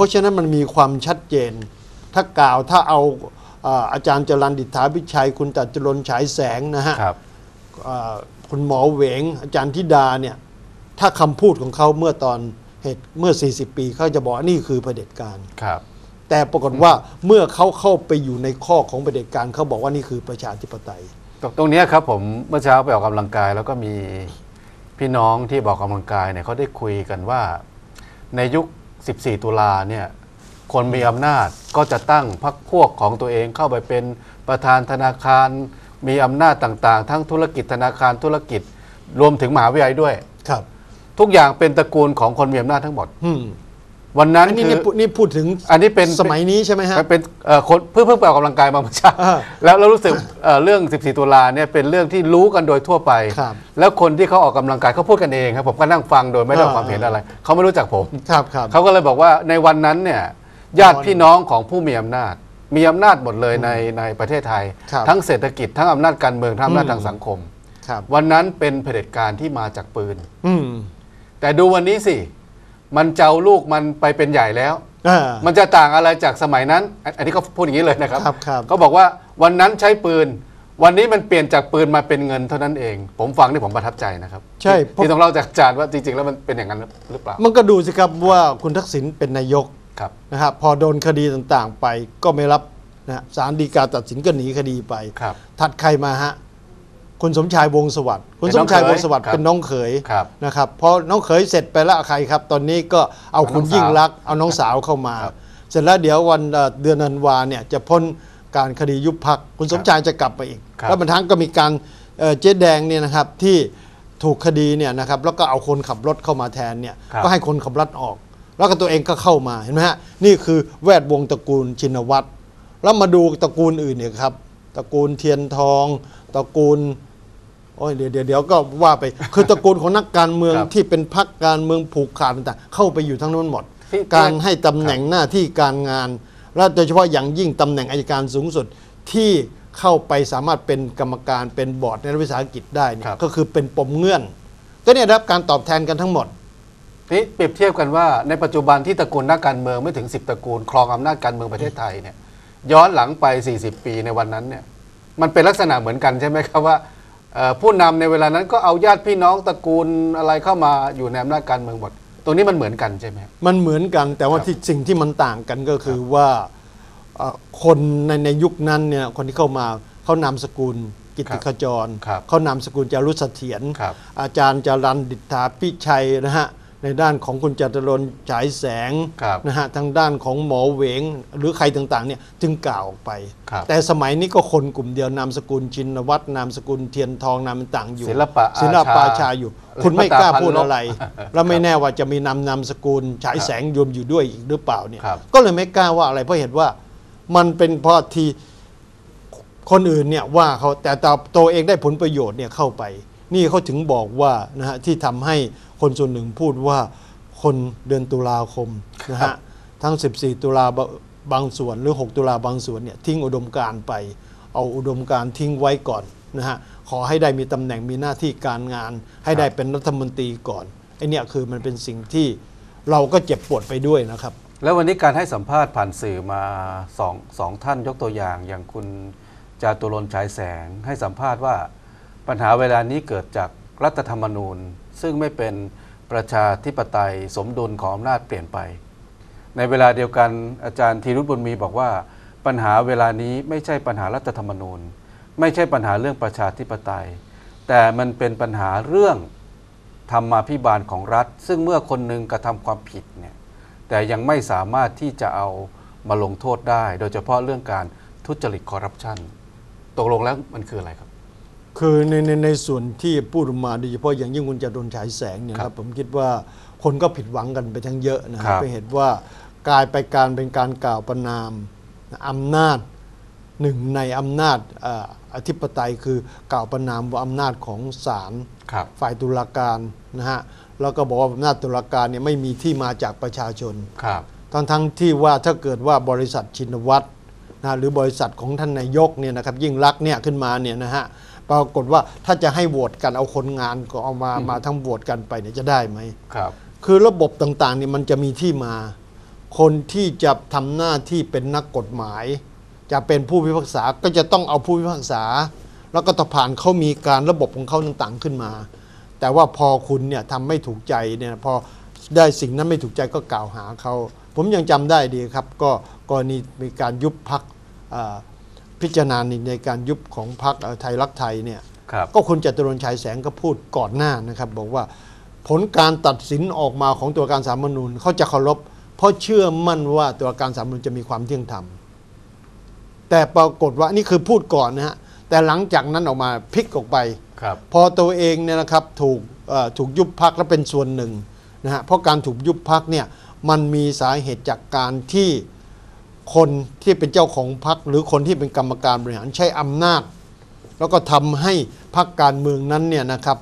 ราะฉะนั้นมันมีความชัดเจน ถ้ากล่าวถ้าเอาเอ่ออาจารย์จรันดิษฐาพิชัย คุณตัดจรนฉายแสงนะฮะครับเอ่อคุณหมอเหวง อาจารย์ธิดาเนี่ยถ้าคำพูดของเขาเมื่อตอนเหตุเมื่อ 40 ปีเขาจะบอกว่านี่คือเผด็จการครับแต่ปรากฏว่าเมื่อเขาเข้าไปอยู่ในข้อของเผด็จการเขาบอกว่านี่คือประชาธิปไตย ตรงตรงเนี้ยครับผมเมื่อเช้าไปออกกำลังกาย แล้วก็มีพี่น้องที่บอกกำลังกายเนี่ยเขาได้คุยกันว่า ในยุค 14 ตุลาเนี่ยคนมีอำนาจก็จะตั้งพรรคพวกของตัวเองเข้าไปเป็นประธานธนาคาร มีอำนาจต่างๆ ทั้งธุรกิจธนาคารธุรกิจ รวมถึงมหาวิทยาลัยด้วย ครับ ทุกอย่างเป็นตระกูลของคนมีอำนาจทั้งหมดอืม วันนั้นอันนี้คืนี่อพูดนี่พูดถึงอันนี้เป็น สมัยนี้ใช่ไหมฮะ มันเป็นเอ่อคนเพิ่งเพิ่งไปออกกำลังกายมาเมื่อเช้าอ่าแล้วแล้วรู้สึกเอ่อเรื่อง 14 ตุลาเนี่ยเป็นเรื่องที่รู้กันโดยทั่วไป ครับแล้วคนที่เขาออกกำลังกายเขาพูดกันเองครับผมก็นั่งฟังโดยไม่ได้อ่า ความเห็นอะไรเขาไม่รู้จักผม ครับครับ เขาก็เลยบอกว่าในวันนั้นเนี่ยญาติพี่น้องของผู้มีอำนาจ มีอำนาจหมดเลยในในประเทศไทย ครับทั้งเศรษฐกิจทั้งอำนาจการเมืองทั้งอำนาจอืม ทางสังคม ครับ วันนั้นเป็นเผด็จการที่มาจากปืน อืมแต่ดูวันนี้สิ มันเจ้าลูกมันไปเป็นใหญ่แล้ว อ่า มันจะต่างอะไรจากสมัยนั้นอันอันนี้เขาพูดอย่างนี้เลยนะครับครับครับเขาบอกว่าวันนั้นใช้ปืน วันนี้มันเปลี่ยนจากปืนมาเป็นเงินเท่านั้นเอง ผมฟังที่ผมประทับใจนะครับใช่ที่เพราะ ที่ต้องเล่าจากอาจารย์ว่าจริงๆ แล้วมันเป็นอย่างนั้นหรือเปล่ามันก็ดูสิครับว่าคุณทักษิณเป็นนายกครับ นะครับพอโดนคดีต่างๆไปก็ไม่รับนะฮะศาลฎีกาตัดสินก็หนีคดีไป ครับ ถัดใครมาฮะ คุณสมชายวงศ์สวัสดิ์คุณเป็นสน้มองชายเขยวงศ์สวัสดิ์ครับเป็นน้องเขยครับนะครับพอน้องเขยเสร็จไปแล้วใครครับ ตอนนี้ก็เอาเอาน้องคุณยิ่งสาวรักษณ์เอาน้องสาวเข้ามาครับเสร็จแล้วเดี๋ยววันเอ่อเดือนธันวาเนี่ยจะพ้นการคดียุบพักคุณสมชายจะกลับมาอีกครับแล้วบรรทั้งก็มีการเอ่อเจ๊แดงเนี่ยนะครับที่ถูกคดีเนี่ยนะครับแล้วก็เอาคนขับรถเข้ามาแทนเนี่ยครับก็ให้คนขับรถออก แล้วก็ตัวเองก็เข้ามาเห็นไหมฮะนี่คือแวดวงตระกูลชินวัตรแล้วมาดูตระกูลอื่นเนี่ยครับตระกูลเทียนทอง ตระกูล โอ้ยเดี๋ยวเดี๋ยวเดี๋ยวก็ว่าไป คือตระกูลของนักการเมืองครับที่เป็นพรรคการเมืองผูกขาดต่างๆเข้าไปอยู่ทั้งนั้นหมดที่ การให้ตำแหน่งหน้าที่การงาน และโดยเฉพาะอย่างยิ่งตำแหน่งอายการสูงสุดที่เข้าไปสามารถเป็นกรรมการเป็นบอร์ดในรัฐวิสาหกิจได้เนี่ยครับก็คือเป็นปมเงื่อน ก็เนี่ยได้รับการตอบแทนกันทั้งหมด นี่เปรียบเทียบกันว่าในปัจจุบันที่ตระกูลนักการเมืองไม่ถึง 10 ตระกูลครองอำนาจการเมืองประเทศไทยเนี่ยย้อนหลังไป 40 ปีในวันนั้นเนี่ยมันเป็นลักษณะเหมือนกันใช่ไหมครับว่าเอ่อ ผู้นำในเวลานั้นก็เอาญาติพี่น้องตระกูลอะไรเข้ามาอยู่ในอำนาจการเมืองหมดตรงนี้มันเหมือนกันใช่ไหมครับมันเหมือนกันแต่ว่าครับที่สิ่งที่มันต่างกันก็คือว่าเอ่อคนในในยุคนั้นเนี่ยคนที่เข้ามาเขานามสกุลกิตติขจรครับเขานามสกุลจารุเสถียรครับอาจารย์จารันดิษฐาพิชัยนะฮะ ในด้านของคุณจตุรนต์ฉายแสงครับนะฮะทางด้านของหมอเหวง หรือใครต่างๆเนี่ยจึงกล่าวออกไปครับแต่สมัยนี้ก็คนกลุ่มเดียวนามสกุลชินวัตรนามสกุลเทียนทองนามต่างๆอยู่ศิลปะอาชาศิลปะอาชาอยู่ คุณไม่กล้าพูดอะไรครับแล้วไม่แน่ว่าจะมีนามนามสกุลฉายแสงรวมอยู่ด้วยอีกหรือเปล่าเนี่ยครับก็เลยไม่กล้าว่าอะไรเพราะเห็นว่ามันเป็นเพราะที่คนอื่นเนี่ยว่าเขาแต่ตัวตัวเองได้ผลประโยชน์เนี่ยเข้าไป นี่เขาถึงบอกว่านะฮะที่ทำให้ คนส่วนหนึ่งพูดว่าคนเดือนตุลาคมนะครัฮะบทั้ง 14 ตุลาบางส่วนหรือ 6 ตุลาบางส่วนเนี่ยทิ้งอุดมการณ์ไป เอาอุดมการณ์ทิ้งไว้ก่อนนะฮะขอให้ได้มีตำแหน่งมีหน้าที่การงาน ให้ได้เป็นรัฐมนตรีก่อนไอเนี่ยคือมันเป็นสิ่งที่เราก็เจ็บปวดไปด้วยนะครับ แล้ววันนี้การให้สัมภาษณ์ผ่านสื่อมาสองสองท่านยกตัวอย่าง อย่างคุณจาตุรนต์ฉายแสงให้สัมภาษณ์ว่าปัญหาเวลานี้เกิดจากรัฐธรรมนูญ ซึ่งไม่เป็นประชาธิปไตยสมดุลของอำนาจเปลี่ยนไป ในเวลาเดียวกันอาจารย์ธีรุตบุญมีบอกว่า ปัญหาเวลานี้ไม่ใช่ปัญหารัฐธรรมนูญ ไม่ใช่ปัญหาเรื่องประชาธิปไตย แต่มันเป็นปัญหาเรื่องธรรมาภิบาลของรัฐ ซึ่งเมื่อคนหนึ่งกระทำความผิดเนี่ยแต่ยังไม่สามารถที่จะเอามาลงโทษได้ โดยเฉพาะเรื่องการทุจริตคอร์รัปชันตกลงแล้วมันคืออะไรครับ คือในในในส่วนที่พูดออกมาโดยเฉพาะอย่างยิ่งคุณจะโดนฉายแสงเนี่ยครัครับบผมคิดว่าคนก็ผิดหวังกันไปทั้งเยอะนะคครัรับบไปเห็นว่ากลายไปการเป็นการกล่าวประนามอำนาจหนึ่งในอำนาจเอ่ออธิปไตยคือกล่าวประนามว่าอำนาจของศาลครับฝ่ายตุลาการนะฮะแล้วก็บอกว่าอำนาจตุลาการเนี่ยไม่มีที่มาจากประชาชนครับทั้งทั้งที่ว่าถ้าเกิดว่าบริษัทชินวัตรนะหรือบริษัทของท่านนายกเนี่ยนะครับยิ่งรักษณ์เนี่ยขึ้นมาเนี่ยนะฮะ ปรากฏว่าถ้าจะให้โหวตกันเอาคนงานก็เอามามาทั้งโหวตกันไปเนี่ยจะได้ไหมครับ คือระบบต่างๆเนี่ยมันจะมีที่มา คนที่จะทำหน้าที่เป็นนักกฎหมาย จะเป็นผู้พิพากษาก็จะต้องเอาผู้พิพากษา แล้วก็ต้องผ่านเขามีการระบบของเขาต่างๆขึ้นมา แต่ว่าพอคุณเนี่ยทำไม่ถูกใจเนี่ยพอได้สิ่งนั้นไม่ถูกใจก็กล่าวหาเขาผมยังจำได้ดีครับ ก็กรณีมีการยุบพัก พิจารณาในการยุบของพักไทยรักไทยเนี่ยครับก็คุณจตุรนต์ฉายแสงก็พูดก่อนหน้านะครับ บอกว่าผลการตัดสินออกมาของตัวการสาลรฐธรรมนูญเขาจะเคารพเพราะเชื่อมั่นว่าตัวการสาลรฐธรรมนูญจะมีความเที่ยงธรรมแต่ปรากฏว่านี่คือพูดก่อนนะฮะแต่หลังจากนั้นออกมาพลิกออกไปครับพอตัวเองเนี่ยนะครับถูกเอ่อถูกยุบพักและเป็นส่วนหนึ่งนะฮะเพราะการถูกยุบพักเนี่ยมันมีสาเหตุจากการที่ คนที่เป็นเจ้าของพักหรือคนที่เป็นกรรมการบริหารใช้อำนาจ แล้วก็ทำให้พักการเมืองนั้นเนี่ยนะครับ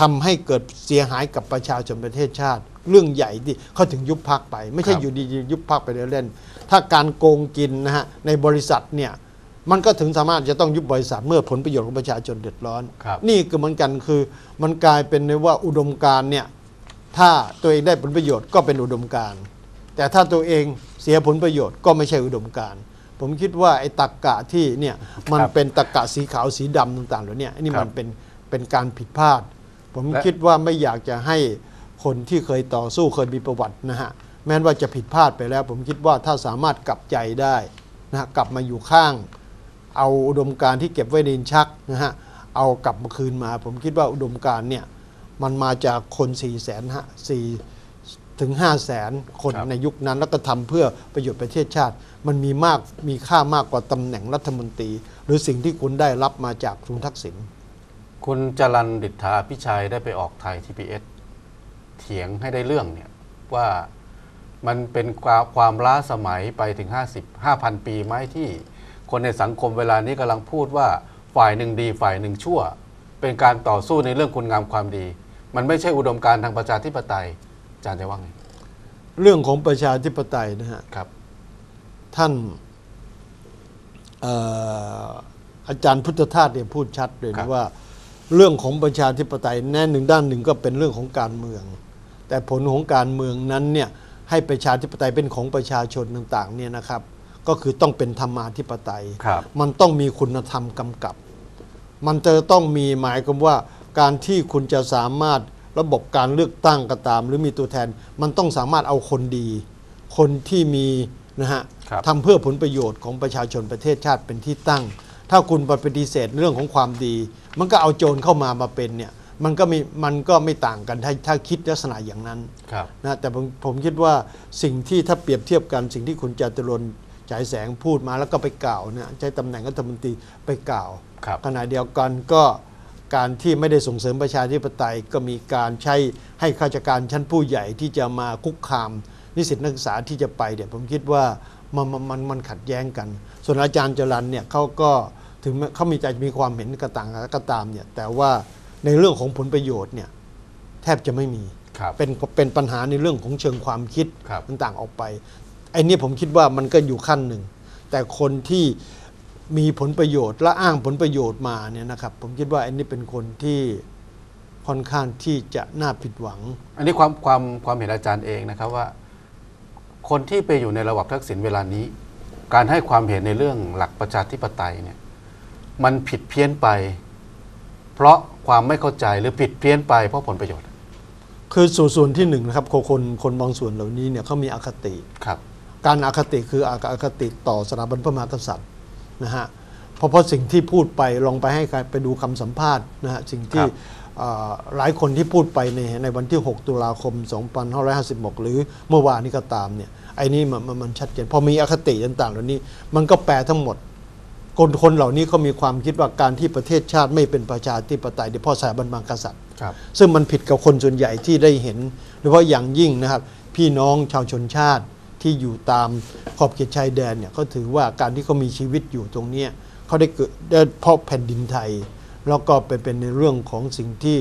ทำให้เกิดเสียหายกับประชาชนประเทศชาติ เรื่องใหญ่ที่เขาถึงยุบพักไป ไม่ใช่ครับอยู่ดีๆยุบพักไปเล่นๆถ้าการโกงกินนะฮะในบริษัทเนี่ยมันก็ถึงสามารถจะต้องยุบบริษัทเมื่อผลประโยชน์ของประชาชนเดือดร้อนครับนี่ก็เหมือนกันคือมันกลายเป็นในว่าอุดมการณ์เนี่ยถ้าตัวเองได้ผลประโยชน์ก็เป็นอุดมการณ์แต่ถ้าตัวเอง เสียผลประโยชน์ก็ไม่ใช่อุดมการณ์ผมคิดว่าไอ้ตักกะที่เนี่ยมันครับเป็นตักกะสีขาวสีดำต่างๆเหล่าเนี้นี่ครัมับนเป็นเป็นการผิดพลาด ผมและคิดว่าไม่อยากจะให้คนที่เคยต่อสู้เคยมีประวัตินะฮะแม้ว่าจะผิดพลาดไปแล้ว ผมคิดว่าถ้าสามารถกลับใจได้นะฮะกลับมาอยู่ข้าง เอาอุดมการณ์ที่เก็บไว้ในลิ้นชักนะฮะเอากลับมาคืนมา ผมคิดว่าอุดมการณ์เนี่ยมันมาจากคน4ี่แสนฮะสี่ ถึงห้าแสนคนครับในยุคนั้น แล้วก็ทำเพื่อประโยชน์ประเทศชาติ มันมีมากมีค่ามากกว่าตำแหน่งรัฐมนตรี หรือสิ่งที่คุณได้รับมาจากคุณทักษิณคุณจรันดิษฐาพิชัยได้ไปออกไทย TPS เถียงให้ได้เรื่องเนี่ยว่ามันเป็นความความล้าสมัยไปถึง 50 5,000 ปีไหมที่ คนในสังคมเวลานี้กำลังพูดว่าฝ่ายหนึ่งดีฝ่ายหนึ่งชั่ว เป็นการต่อสู้ในเรื่องคุณงามความดี มันไม่ใช่อุดมการณ์ทางประชาธิปไตย อาจารย์จะว่าไงเรื่องของประชาธิปไตยนะฮะครับ ท่านเอ่ออาจารย์พุทธทาสเนี่ยพูดชัดเลยครันะบว่า เรื่องของประชาธิปไตยแน่หนึ่งด้านหนึ่งก็เป็นเรื่องของการเมือง แต่ผลของการเมืองนั้นเนี่ยให้ประชาธิปไตยเป็นของประชาชนต่างๆเนี่ยนะครับ ก็คือต้องเป็นธรรมาธิปไตยครับมันต้องมีคุณธรรมกำกับ มันจะต้องมีหมายความว่าการที่คุณจะสามารถ ระบบการเลือกตั้งก็ตาม หรือมีตัวแทนมันต้องสามารถเอาคนดี คนที่มีนะฮะครับทำเพื่อผลประโยชน์ของประชาชนประเทศชาติเป็นที่ตั้ง ถ้าคุณไปปฏิเสธเรื่องของความดี มันก็เอาโจรเข้ามามาเป็นเนี่ยมันก็มีมันก็ไม่ต่างกันถ้าถ้าคิดลักษณะอย่างนั้นครับนะแต่ผมผมคิดว่าสิ่งที่ถ้าเปรียบเทียบกันสิ่งที่คุณจตุรนต์ฉายแสงพูดมาแล้วก็ไปกล่าวนะใช้ตำแหน่งรัฐมนตรีไปกล่าวครับขณะเดียวกันก็ การที่ไม่ได้ส่งเสริมประชาธิปไตยก็มีการใช้ให้ข้าราชการชั้นผู้ใหญ่ที่จะมาคุกคาม นิสิตนักศึกษาที่จะไปเนี่ยผมคิดว่ามันมันมันมันขัดแย้งกัน ส่วนอาจารย์จรันเนี่ยเขาก็ถึงแม้เขามีใจมีความเห็นกระต่างก็ตามเนี่ยแต่ว่าในเรื่องของผลประโยชน์เนี่ยแทบจะไม่มีครับเป็นเป็นปัญหาในเรื่องของเชิงความคิดครับต่างๆออกไปไอ้นี่ผมคิดว่ามันก็อยู่ขั้นหนึ่ง แต่คนที่ มีผลประโยชน์ และอ้างผลประโยชน์มาเนี่ยนะครับผมคิดว่าไอ้นี่เป็นคนที่ค่อนข้างที่จะน่าผิดหวัง อันนี้ความความความเห็นอาจารย์เองนะครับว่า คนที่ไปอยู่ในระบอบทักษิณเวลานี้ การให้ความเห็นในเรื่องหลักประชาธิปไตยเนี่ยมันผิดเพี้ยนไป เพราะความไม่เข้าใจหรือผิดเพี้ยนไปเพราะผลประโยชน์ คือส่วนส่วนที่หนึ่งนะครับคนคนคนบางส่วนเหล่านี้เนี่ยเขามีอคติครับ การอคติคืออคติต่อสถาบันพระมหากษัตริย์ นะฮะเพราะเพราะสิ่งที่พูดไปลองไปให้ใครไปดูคำสัมภาษณ์นะฮะสิ่งที่ครับเอ่อหลายคนที่พูดไปในในวันที่ 6 ตุลาคม 2556 หรือเมื่อวานนี้ก็ตามเนี่ยไอ้นี่มันมันมันชัดเจนพอมีอคติต่างๆเหล่านี้ มันก็แปลทั้งหมด คนคนเหล่านี้เขามีความคิดว่าการที่ประเทศชาติไม่เป็นประชาธิปไตยเดี๋ยวพ่อสถาบันมหากษัตริย์ครับซึ่งมันผิดกับคนส่วนใหญ่ที่ได้เห็นโดยเฉพาะอย่างยิ่งนะครับ พี่น้องชาวชนชาติ ที่อยู่ตามขอบเขตชายแดนเนี่ยเขาถือว่าการที่เขามีชีวิตอยู่ตรงเนี้ยเขาได้เกิดได้เพราะแผ่นดินไทย แล้วก็ไปเป็นในเรื่องของสิ่งที่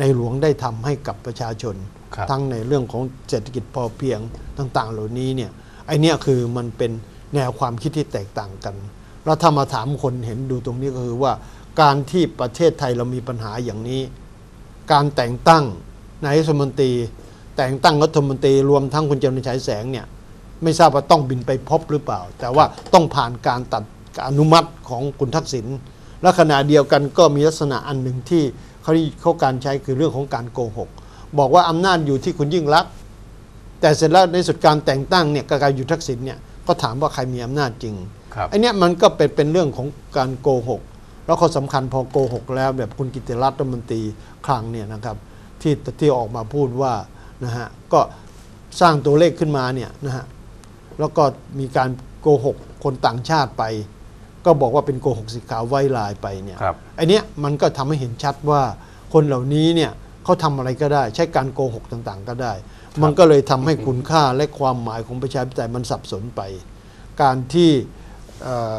ในหลวงได้ทำให้กับประชาชนครับทั้งในเรื่องของเศรษฐกิจพอเพียงต่าง ๆ เหล่านี้เนี่ยไอเนี้ยคือมันเป็นแนวความคิดที่แตกต่างกันแล้วถ้ามาถามคนเห็นดูตรงนี้ก็คือว่าการที่ประเทศไทยเรามีปัญหาอย่างนี้ การแต่งตั้งนายกรัฐมนตรี แต่งตั้งรัฐมนตรีรวมทั้งคุณเจริญฉายแสงเนี่ย ไม่ทราบว่าต้องบินไปพบหรือเปล่า แต่ว่าต้องผ่านการตัดอนุมัติของคุณทักษิณและขณะเดียวกันก็มีลักษณะอันหนึ่งที่เขาเขาการใช้คือเรื่องของการโกหก บอกว่าอำนาจอยู่ที่คุณยิ่งรักษณ์แต่เสร็จแล้วในสุดการแต่งตั้งเนี่ยกการอยู่ทักษิณเนี่ยก็ถามว่าใครมีอำนาจจริงครับไอเนี้ยมันก็เป็นเป็นเรื่องของการโกหก แล้วข้อสำคัญพอโกหกแล้วแบบคุณกิติรัตน์รัฐมนตรีคลังเนี่ยนะครับที่ที่ออกมาพูดว่านะฮะก็สร้างตัวเลขขึ้นมาเนี่ยนะฮะ แล้วก็มีการโกหกคนต่างชาติไป ก็บอกว่าเป็นโกหกสีขาวไว้ลายไปเนี่ยครับ ไอเนี้ยมันก็ทำให้เห็นชัดว่าคนเหล่านี้เนี่ยเขาทำอะไรก็ได้ ใช้การโกหกต่างๆ ก็ได้ มันก็เลยทำให้คุณค่าและความหมายของประชาธิปไตยมันสับสนไป การที่เอ่อ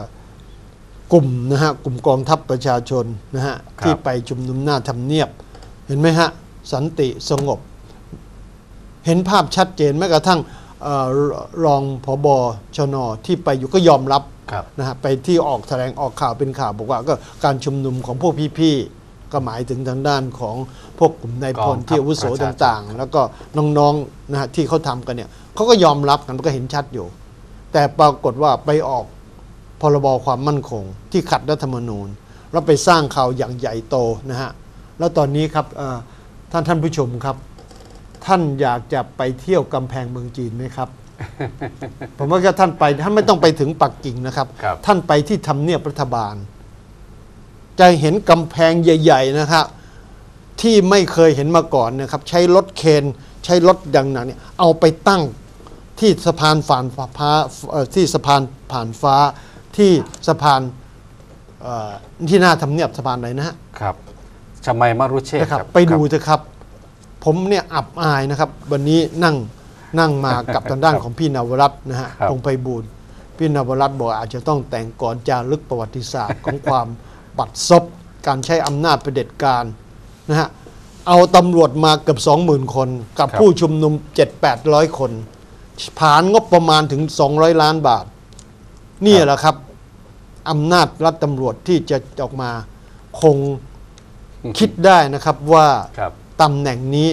กลุ่มนะฮะกลุ่มกองทัพประชาชนนะฮะครับที่ไปชุมนุมหน้าทำเนียบ เห็นไหมฮะสันติสงบ เห็นภาพชัดเจนแม้กระทั่ง เอ่อรองผบชนที่ไปอยู่ก็ยอมรับครับนะฮะไปที่ออกแถลงออกข่าวเป็นข่าวบอกว่าก็การชุมนุมของพวกพี่ๆก็หมายถึงทางด้านของพวกกลุ่มนายพกอลงทัพที่อาวุโสประชาชนต่างๆ แล้วก็น้องๆนะฮะที่เขาทำกันเนี่ยเขาก็ยอมรับกันมันก็เห็นชัดอยู่ แต่ปรากฏว่าไปออกพรบความมั่นคง ที่ขัดรัฐธรรมนูญ แล้วไปสร้างข่าวอย่างใหญ่โตนะฮะแล้วตอนนี้ครับเอ่อท่านท่านผู้ชมครับ ท่านอยากจะไปเที่ยวกำแพงเมืองจีนไหมครับ ผมว่าถ้าท่านไปท่านไม่ต้องไปถึงปักกิ่งนะครับ ครับ ท่านไปที่ทำเนียบรัฐบาล จะเห็นกำแพงใหญ่ ๆ นะครับที่ไม่เคยเห็นมาก่อนนะครับ ใช้รถเคนใช้รถดังนั้นเนี่ยเอาไปตั้งที่สะพานผ่านฟ้าเอ่อที่สะพานผ่านฟ้าที่สะพานเอ่อที่หน้าทำเนียบสะพานไหนนะฮะ ครับชมัยมารุเชษฐ์นะครับ ครับไปดูเถอะครับ ผมเนี่ยอับอายนะครับ วันนี้นั่งนั่งมากับทางด้านของพี่นวรัตน์นะฮะครับ ตรงไปบูรณ์พี่นวรัตน์บอกอาจจะต้องแต่งก่อนจารึกประวัติศาสตร์ ของความบัดซบการใช้อำนาจเผด็จการนะฮะเอาตำรวจมาเกือบ20,000 คน กับครับ ผู้ชุมนุม 7-800 คน ผ่านงบประมาณถึง 200 ล้านบาท นี่แหละครับอำนาจรัฐตำรวจที่จะออกมาคงคิดได้นะครับว่า ครับ ตำแหน่งนี้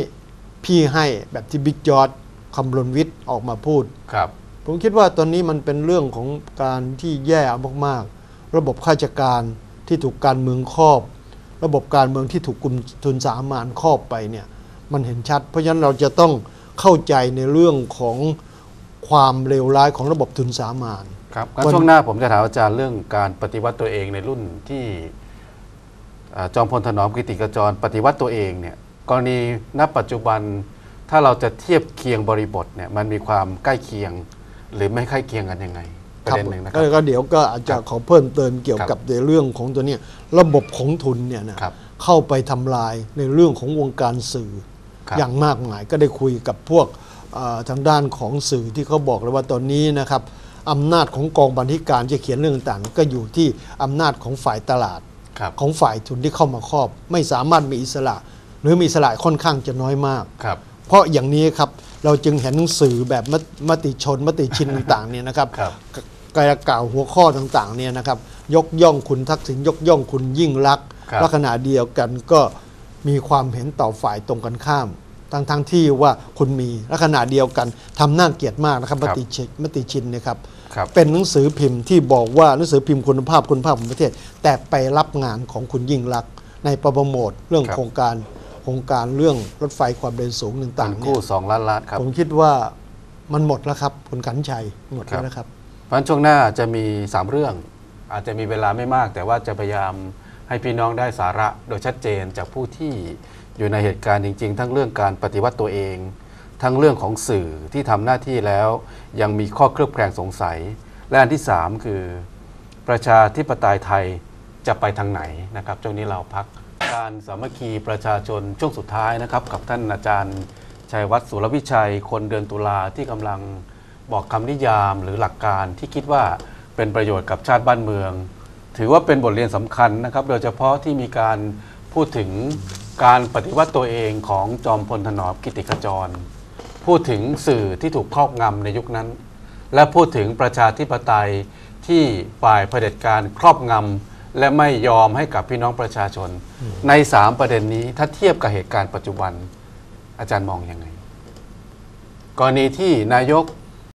พี่ให้แบบที่บิ๊กจอร์ดคำรณวิทย์ออกมาพูด ครับ ผมคิดว่าตอนนี้มันเป็นเรื่องของการที่แย่มากๆ ระบบข้าราชการที่ถูกการเมืองครอบ ระบบการเมืองที่ถูกกลุ่มทุนสามานครอบไปเนี่ยมันเห็นชัด เพราะฉะนั้นเราจะต้องเข้าใจในเรื่องของความเลวร้ายของระบบทุนสามานครับงั้นวันช่วงหน้าผมจะถามอาจารย์เรื่องการปฏิวัติตัวเองในรุ่นที่อ่าจอมพลถนอมกิติกจรปฏิวัติตัวเองเนี่ย กรณีณปัจจุบันถ้าเราจะเทียบเคียงบริบทเนี่ยมันมีความใกล้เคียง หรือไม่ใกล้เคียงกันยังไงประเด็นหนึ่งนะคก็รับก็เดี๋ยวก็อาจจะขอเพิ่มเติมเกี่ยวครับกับในเรื่องของตัวเนี้ยระบบของทุนเนี่ยนะครับเข้าไปทำลายในเรื่องของวงการสื่อครับอย่างมากมายก็ได้คุยกับพวกเอ่อทางด้านของสื่อที่เขาบอกเลยว่าตอนนี้นะครับอำนาจของกองบัญชีการจะเขียนเรื่องต่างๆก็อยู่ที่อำนาจของฝ่ายตลาดครับของฝ่ายทุนที่เข้ามาครอบ ไม่สามารถมีอิสระ หรือมีอิสระค่อนข้างจะน้อยมาก ครับ เพราะอย่างนี้ครับเราจึงเห็นหนังสือแบบมตมติชน มติชินต่างๆเนี่ยนะครับครับกกายกล่าวหัวข้อต่างๆเนี่ยนะครับยกย่องคุณทักษิณยกย่องคุณยิ่งรักษณ์ครับ และขณะเดียวกันก็มีความเห็นต่อฝ่ายตรงกันข้าม ทั้งทั้งๆที่ว่าคุณมีและขณะเดียวกันทำน่าเกลียดมากนะครับมติชินมติชินเนะครับ ครับ เป็นหนังสือพิมพ์ที่บอกว่าหนังสือพิมพ์คุณภาพคุณภาพของประเทศ แต่ไปรับงานของคุณยิ่งรักษณ์ในโปรโมทเรื่องครับ โครงการโค รงการเรื่องรถไฟความเร็วสูงเงิต่างนๆเนี่กู้ยสองล้านล้านครับ ผมคิดว่ามันหมดแล้วครับคุณขันชัยหมดครับแล้วนะครับ เพราะฉะนั้นช่วงหน้าจะมี 3 เรื่อง อาจจะมีเวลาไม่มาก แต่ว่าจะพยายามให้พี่น้องได้สาระโดยชัดเจนจากผู้ที่อยู่ในเหตุการณ์จริง ๆ ทั้งเรื่องการปฏิวัติตัวเอง ทั้งเรื่องของสื่อที่ทำหน้าที่แล้ว ยังมีข้อเคลือบแคลงสงสัย และอันที่ 3 คือ ประชาธิปไตยไทยจะไปทางไหนนะครับช่วงนี้เราพัก การสามัคคีประชาชนช่วงสุดท้ายนะครับ กับท่านอาจารย์ชัยวัฒน์สุรวิชัย คนเดือนตุลาที่กำลังบอกคำนิยามหรือหลักการที่คิดว่าเป็นประโยชน์กับชาติบ้านเมือง ถือว่าเป็นบทเรียนสำคัญนะครับ โดยเฉพาะที่มีการพูดถึงการปฏิวัติตัวเองของจอมพลถนอมกิติขจร พูดถึงสื่อที่ถูกครอบงำในยุคนั้น และพูดถึงประชาธิปไตยที่ฝ่ายเผด็จการครอบงำ และไม่ยอมให้กับพี่น้องประชาชน ในสามประเด็นนี้ถ้าเทียบกับเหตุการณ์ปัจจุบันอาจารย์มองยังไง กรณีที่นายก